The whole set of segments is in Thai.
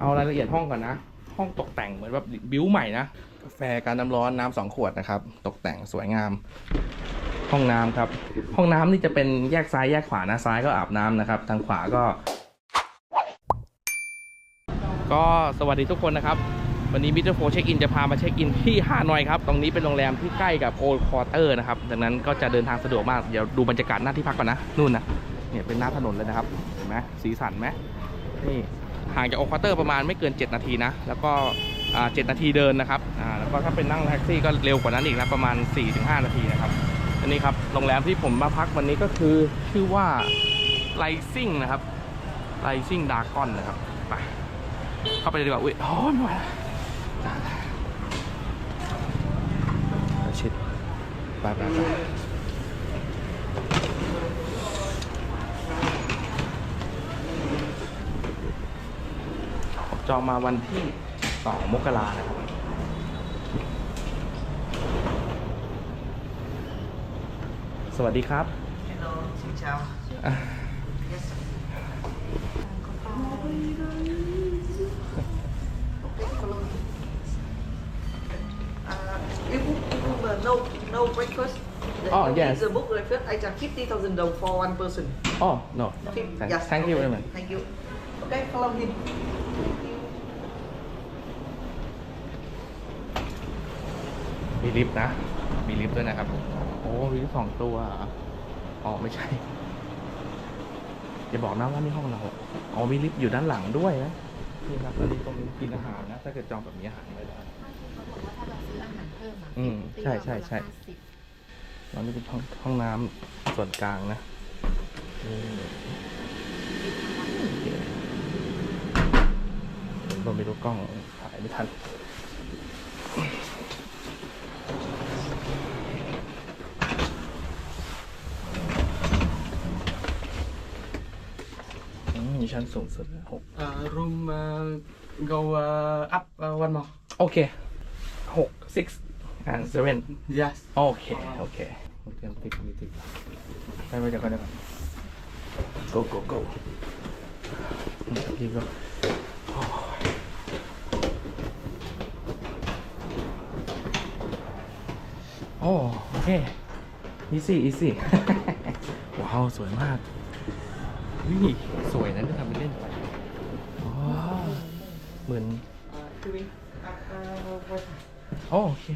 เอารายละเอียดห้องก่อนนะ ห้องตกแต่งเหมือนแบบบิวใหม่นะกาแฟการน้ำร้อนน้ำสองขวดนะครับ ตกแต่งสวยงาม ห้องน้ำครับ ห้องน้ำนี่จะเป็นแยกซ้ายแยกขวานะซ้ายก็อาบน้ำนะครับ ทางขวาก็ ก็สวัสดีทุกคนนะครับ วันนี้มิสเตอร์โฟเช็คอินจะพามาเช็คอินที่ฮานอยครับ ตรงนี้เป็นโรงแรมที่ใกล้กับโอลคอเตอร์นะครับดังนั้นก็จะเดินทางสะดวกมากเดี๋ยวดูบรรยากาศหน้าที่พักก่อนนะนู่นนะเนี่ยเป็นหน้าถนนเลยนะครับเห็นไหมสีสันไหมนี่ ห่างจากโอคอเตอร์ประมาณไม่เกิน 7 นาทีนะ แล้วก็อ่า7นาทีเดินนะครับแล้วก็ถ้าเป็นนั่งแท็กซี่ก็เร็วกว่านั้นอีกนะประมาณ 4-5 นาทีนะครับอันนี้ครับโรงแรมที่ผมมาพักวันนี้ก็คือชื่อว่าไ i ซิ่งนะครับไ i ซิ่งดากอนนะครับไปเข้าไปดีกว่าอุ้ยโอ้ยไม่ไหวแล้วชิดไปไปไป จองมาวันที่ 2 มกรานะครับสวัสดีครับ Hello, xin chào. อะ Yes. Uh, if if uh, no no breakfast, the, Oh, yes. the book breakfast, I charge fifty thousand dong for one person. อ๋อ no Fif- Thank- yes, thank you okay. very much. Thank you. Okay, follow him. Thank you. มีลิฟต์นะ มีลิฟต์ด้วยนะครับโอ้มีลิฟต์สองตัวเหรออ๋อไม่ใช่อย่าบอกนะว่านี่ห้องเราอ๋อมีลิฟต์อยู่ด้านหลังด้วยนะนี่ครับอันนี้ตรงกินอาหารนะ ถ้าเกิดจองแบบนี้อาหารไม่ได้เขาบอกว่าถ้าเราซื้ออาหารเพิ่มอะอืมใช่ใช่ใช่50ตอนนี้เป็นห้องห้องน้ำส่วนกลางนะนี่ผมไม่รู้กล้องถ่ายไม่ทัน ชั้นสูงสุดเลยหก Uh, room uh, go uh, up uh, one more. โอเคหก six and seven Yes. โอเค โอเคเตรียมติดมีติดไปไปเดี๋ยวก่อนเดี๋ยวก่อน go go go นี่ครับพี่ก็โอ้ยโอ้โอเค easy easy ว้าว สวยมาก นี่สวยนะที่ทำเป็นเล่นไปว้าวเหมือน Uh, doing uh, uh, Wi-Fi. โอ้โอเค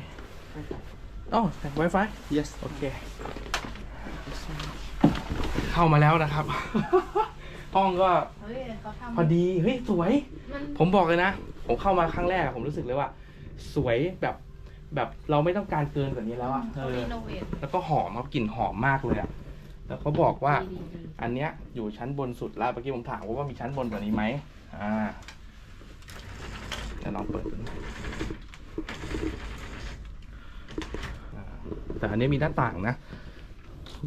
อ๋อ Wi-Fi Yes. โอเค เข้ามาแล้วนะครับ ห้องก็เฮ้ยเขาทำพอดี เฮ้ย สวย มันผมบอกเลยนะ ผมเข้ามาครั้งแรกอะผมรู้สึกเลยว่า สวยแบบแบบเราไม่ต้องการเกินกว่านี้แล้วอะเอเขาอรีโนเวทแล้วก็หอมครับกลิ่นหอมมากเลยอะ แล้วเขาบอกว่าดีดีอันเนี้ยอยู่ชั้นบนสุดแล้วเมื่อกี้ผมถามว่ามีชั้นบนกว่านี้ไหมอ่าเดี๋ยวลองเปิดดูอ่าแต่อันนี้มีหน้าต่างนะ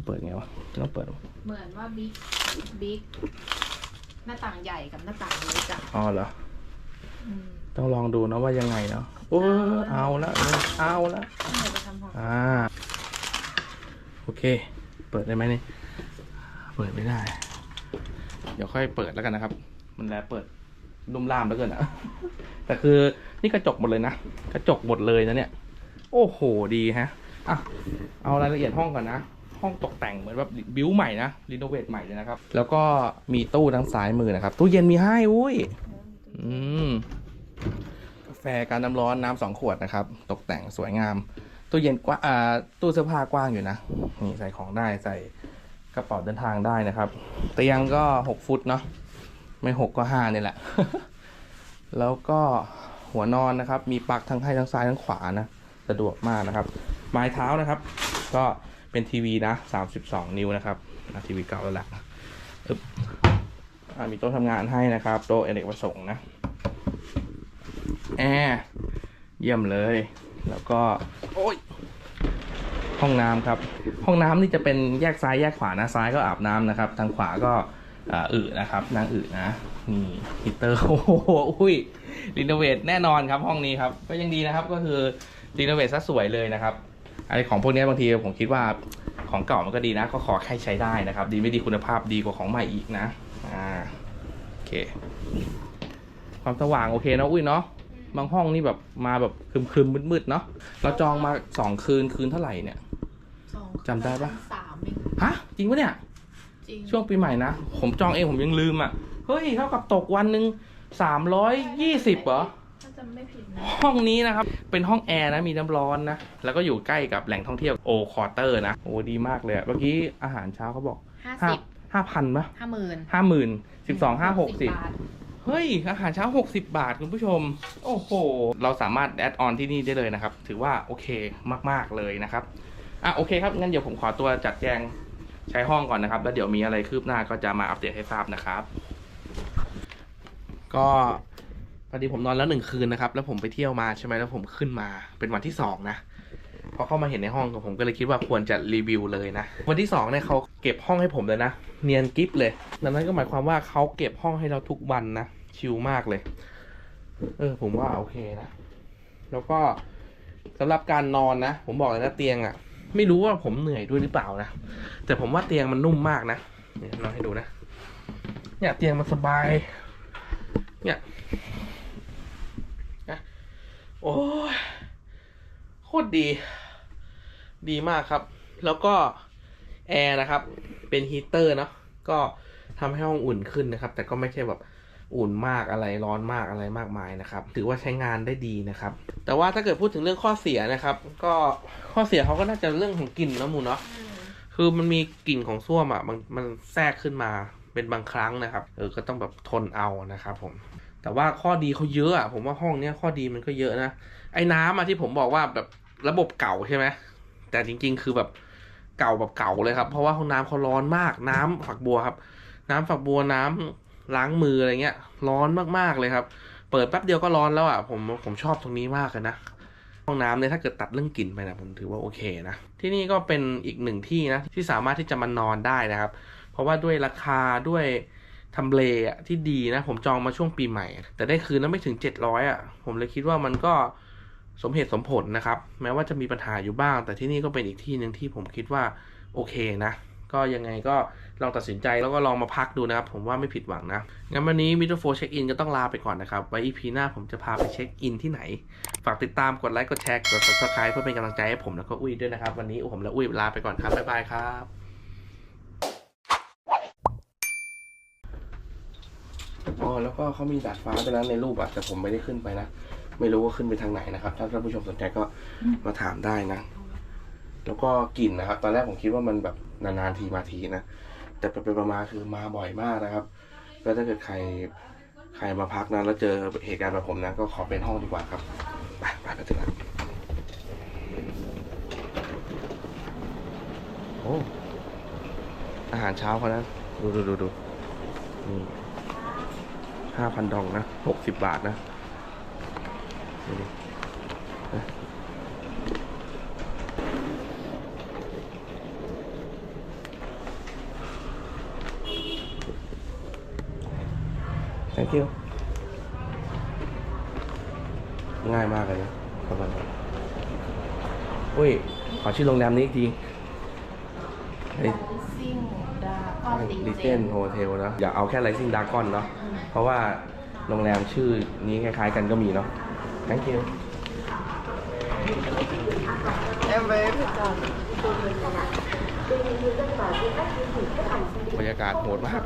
เปิดไงวะต้องเปิดเหมือนว่าบิ๊กบิ๊กหน้าต่างใหญ่กับหน้าต่างเล็กอะอ๋อเหรออืมต้องลองดูนะว่ายังไงเนาะโอ้เอาละเอาละต้องเดี๋ยวไปทำห้องอ่าโอเค เปิดได้ไหมนี่ เปิดไม่ได้ เดี๋ยวค่อยเปิดแล้วกันนะครับ มันแล้วเปิดนุ่มล่ามแล้วเกินอะ แต่คือนี่กระจกหมดเลยนะ กระจกหมดเลยนะเนี่ย โอ้โห ดีฮะ อะ เอารายละเอียดห้องก่อนนะ ห้องตกแต่งเหมือนแบบบิวใหม่นะ รีโนเวทใหม่เลยนะครับ แล้วก็มีตู้ทั้งซ้ายมือนะครับ ตู้เย็นมีให้อุ้ย อืมกาแฟการน้ำร้อนน้ำสองขวดนะครับ ตกแต่งสวยงาม ตู้เย็นกว้างอ่าตู้เสื้อผ้ากว้างอยู่นะนี่ใส่ของได้ใส่กระเป๋าเดินทางได้นะครับ เตียงก็หกฟุตเนาะไม่หกก็ห้านี่แหละ แล้วก็หัวนอนนะครับ มีปลั๊กทั้งให้ทั้งซ้ายทั้งขวานะสะดวกมากนะครับ ไม้เท้านะครับ ก็เป็นทีวีนะ32นิ้วนะครับทีวีเก่าแล้วแหละมีโต๊ะทำงานให้นะครับโต๊ะเอเนกประสงค์นะแอร์เยี่ยมเลย แล้วก็ โอ้ย ห้องน้ำครับ ห้องน้ำนี่จะเป็นแยกซ้ายแยกขวานะซ้ายก็อาบน้ำนะครับ ทางขวาก็อ,อึนะครับนางอึนะนี่ฮีเตอร์โอ้โหอุ้ยรีโนเวทแน่นอนครับห้องนี้ครับก็ยังดีนะครับก็คือรีโนเวทซะสวยเลยนะครับอะไรของพวกนี้บางทีผมคิดว่าของเก่ามันก็ดีนะ ก็ขอแค่ใช้ได้นะครับ ดีไม่ดีคุณภาพดีกว่าของใหม่อีกนะอ่าโอเค ความสว่างโอเคนะอุ้ยเนาะบางห้องนี่แบบมาแบบครึมๆมืดๆเนาะเราจองมาสองคืนคืนเท่าไหร่เนี่ย จำได้ปะสามเองฮะ จริงปะเนี่ย จริงช่วงปีใหม่นะ ผมจองเองผมยังลืมอะ เฮ้ย เท่ากับตกวันหนึ่งสามร้อยยี่สิบเหรอ ถ้าจำไม่ผิดนะ ห้องนี้นะครับ เป็นห้องแอร์นะ มีน้ำร้อนนะ แล้วก็อยู่ใกล้กับแหล่งท่องเที่ยวโอคอเตอร์นะ โอ้ดีมากเลยอะเมื่อกี้อาหารเช้าเขาบอกห้าห้าสิบห้าพันปะห้าหมื่นห้าหมื่นสิบสองห้าหกสิบาทเฮ้ย อาหารเช้า 60 บาท คุณผู้ชม โอ้โห เราสามารถแอดออนที่นี่ได้เลยนะครับ ถือว่าโอเคมาก ๆ เลยนะครับ อะโอเคครับงั้นเดี๋ยวผมขอตัวจัดแจงใช้ห้องก่อนนะครับ แล้วเดี๋ยวมีอะไรคืบหน้าก็จะมาอัปเดตให้ทราบนะครับ ก็พอดีผมนอนแล้วหนึ่งคืนนะครับ แล้วผมไปเที่ยวมาใช่ไหมแล้วผมขึ้นมาเป็นวันที่สองนะพอเข้ามาเห็นในห้องกับผมก็เลยคิดว่าควรจะรีวิวเลยนะ วันที่สองเนี่ยเขาเก็บห้องให้ผมเลยนะ เนียนกิฟเลยดังนั้นก็หมายความว่าเขาเก็บห้องให้เราทุกวันนะ ชิลมากเลย เออ ผมว่าโอเคนะ แล้วก็สำหรับการนอนนะ ผมบอกเลยนะเตียงอะ่ะ ไม่รู้ว่าผมเหนื่อยด้วยหรือเปล่านะแต่ผมว่าเตียงมันนุ่มมากนะเนี่ยนอนให้ดูนะเนี่ยเตียงมันสบาย เนี่ยนะโอ้โคตรดี ดีมากครับ แล้วก็แอร์นะครับ เป็นฮีเตอร์เนาะก็ทำให้ห้องอุ่นขึ้นนะครับ แต่ก็ไม่ใช่แบบ อุ่นมากอะไรร้อนมากอะไรมากมายนะครับ ถือว่าใช้งานได้ดีนะครับ แต่ว่าถ้าเกิดพูดถึงเรื่องข้อเสียนะครับ ก็ข้อเสียเขาก็น่าจะเรื่องของกลิ่นนะหมูเนาะคือมันมีกลิ่นของส้วมอะมันมันแทรกขึ้นมาเป็นบางครั้งนะครับ เออก็ต้องแบบทนเอานะครับผมแต่ว่าข้อดีเขาเยอะอะผมว่าห้องเนี้ยข้อดีมันก็เยอะนะไอ้น้ำอะที่ผมบอกว่าแบบระบบเก่าใช่ไหมแต่จริง ๆ คือแบบเก่าแบบเก่าเลยครับ เพราะว่าห้องน้ำเขาร้อนมากน้ำฝักบัวครับ น้ำฝักบัวน้ำ ล้างมืออะไรเงี้ย ร้อนมากๆเลยครับ เปิดแป๊บเดียวก็ร้อนแล้วอะผมผมชอบตรงนี้มากเลยนะห้องน้ำเนี่ยถ้าเกิดตัดเรื่องกลิ่นไปนะผมถือว่าโอเคนะ ที่นี่ก็เป็นอีกหนึ่งที่นะที่สามารถที่จะมานอนได้นะครับ เพราะว่าด้วยราคาด้วยทำเลอะที่ดีนะ ผมจองมาช่วงปีใหม่ แต่ได้คืนนั้นไม่ถึง 700อะผมเลยคิดว่ามันก็สมเหตุสมผลนะครับ แม้ว่าจะมีปัญหาอยู่บ้าง แต่ที่นี่ก็เป็นอีกที่หนึ่งที่ผมคิดว่าโอเคนะ ก็ยังไงก็ลองตัดสินใจแล้วก็ลองมาพักดูนะครับ ผมว่าไม่ผิดหวังนะ งั้นวันนี้มิเตอร์โฟเช็คอินก็ต้องลาไปก่อนนะครับ ไว้ EP หน้าผมจะพาไปเช็คอินที่ไหน ฝากติดตามกดไลค์กดแชร์กด subscribe เพื่อเป็นกำลังใจให้ผมแล้วก็อุ้ยด้วยนะครับ วันนี้ผมและอุ้ยลาไปก่อนครับบ๊ายบายครับอ๋อแล้วก็เขามีดาดฟ้าด้วยนะในรูปอะแต่ผมไม่ได้ขึ้นไปนะ ไม่รู้ว่าขึ้นไปทางไหนนะครับ ถ้าท่านผู้ชมสนใจก็มาถามได้นะ แล้วก็กลิ่นนะครับ ตอนแรกผมคิดว่ามันแบบ นานๆทีมาทีนะ แต่ไปๆมาๆคือมาบ่อยมากนะครับ ก็ถ้าเกิดใครใครมาพักนะแล้วเจอเหตุการณ์แบบผมนะ ก็ขอเป็นห้องดีกว่าครับ ไปไปไปถึงแล้วโอ้อาหารเช้าเขานะ ดูดูดูดูนี่ห้าพันดองนะหกสิบบาทนะดูดิ thank you ง่ายมากเลยนะประมาณนั้นอุ้ย ขอชื่อโรงแรมนี้อีกทีซิ่งดาก้อนติดิเจนโฮเทลนะ อย่าเอาแค่ไรซิ่งดากอนเนาะ เพราะว่าโรงแรมชื่อนี้คล้ายๆกันก็มีเนาะ thank you Em về với con บรรยากาศโหดมาก